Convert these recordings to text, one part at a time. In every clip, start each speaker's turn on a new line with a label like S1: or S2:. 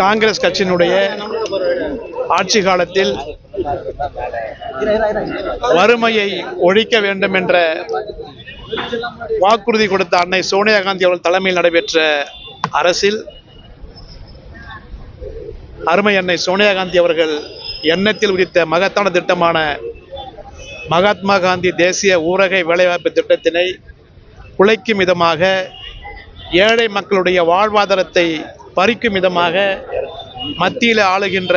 S1: காங்கிரஸ் கட்சியினுடைய ஆட்சி காலத்தில் வறுமையை ஒழிக்க வேண்டும் என்ற வாக்குறுதி கொடுத்த அன்னை சோனியா காந்தி அவர்கள் தலைமையில் நடைபெற்ற அரசில் அருமை அன்னை சோனியா காந்தி அவர்கள் எண்ணத்தில் உரித்த மகத்தான திட்டமான மகாத்மா காந்தி தேசிய ஊரக வேலைவாய்ப்பு திட்டத்தினை குலைக்கும் விதமாக ஏழை மக்களுடைய வாழ்வாதாரத்தை பறிக்கும் விதமாக மத்தியில் ஆளுகின்ற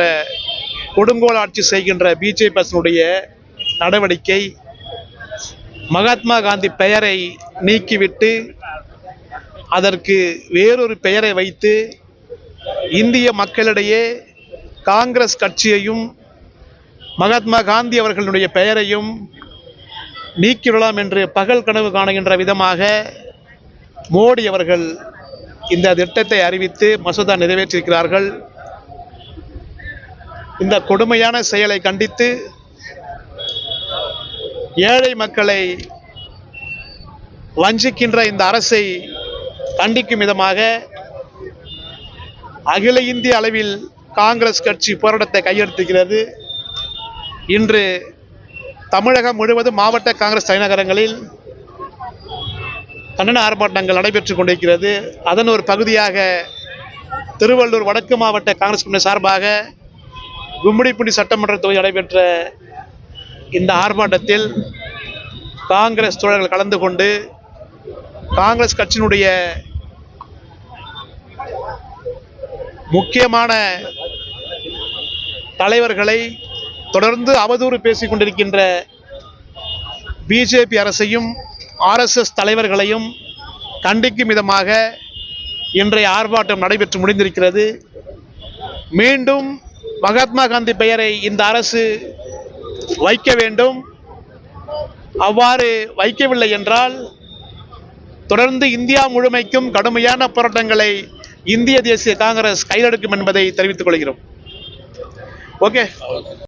S1: கொடுங்கோல் ஆட்சி செய்கின்ற பிஜேபிஸினுடைய நடவடிக்கை மகாத்மா காந்தி பெயரை நீக்கிவிட்டு அதற்கு வேறொரு பெயரை வைத்து இந்திய மக்களிடையே காங்கிரஸ் கட்சியையும் மகாத்மா காந்தி அவர்களுடைய பெயரையும் நீக்கிவிடலாம் என்று பகல் கனவு காணுகின்ற விதமாக மோடி அவர்கள் இந்த திட்டத்தை அறிவித்து மசோதா நிறைவேற்றியிருக்கிறார்கள். இந்த கொடுமையான செயலை கண்டித்து ஏழை மக்களை வஞ்சிக்கின்ற இந்த அரசை கண்டிக்கும் விதமாக அகில இந்திய அளவில் காங்கிரஸ் கட்சி போராட்டத்தை கையெழுத்துகிறது இன்று தமிழகம் முழுவதும் மாவட்ட காங்கிரஸ் தலைநகரங்களில் கண்டன ஆர்ப்பாட்டங்கள் நடைபெற்றுக் கொண்டிருக்கிறது. அதன் ஒரு பகுதியாக திருவள்ளூர் வடக்கு மாவட்ட காங்கிரஸ் கமிட்டி சார்பாக கும்மிடிப்பூண்டி சட்டமன்ற தொகுதி நடைபெற்ற இந்த ஆர்ப்பாட்டத்தில் காங்கிரஸ் தோழர்கள் கலந்து கொண்டு காங்கிரஸ் கட்சியினுடைய முக்கியமான தலைவர்களை தொடர்ந்து அவதூறு பேசிக் கொண்டிருக்கின்ற பிஜேபி அரசையும் ஆர்எஸ்எஸ் தலைவர்களையும் கண்டிக்கும் விதமாக இன்றைய ஆர்ப்பாட்டம் நடைபெற்று முடிந்திருக்கிறது. மீண்டும் மகாத்மா காந்தி பெயரை இந்த அரசு வைக்க வேண்டும். அவ்வாறு வைக்கவில்லை என்றால் தொடர்ந்து இந்தியா முழுமைக்கும் கடுமையான போராட்டங்களை இந்திய தேசிய காங்கிரஸ் கையெடுக்கும் என்பதை தெரிவித்துக் கொள்கிறோம். ஓகே.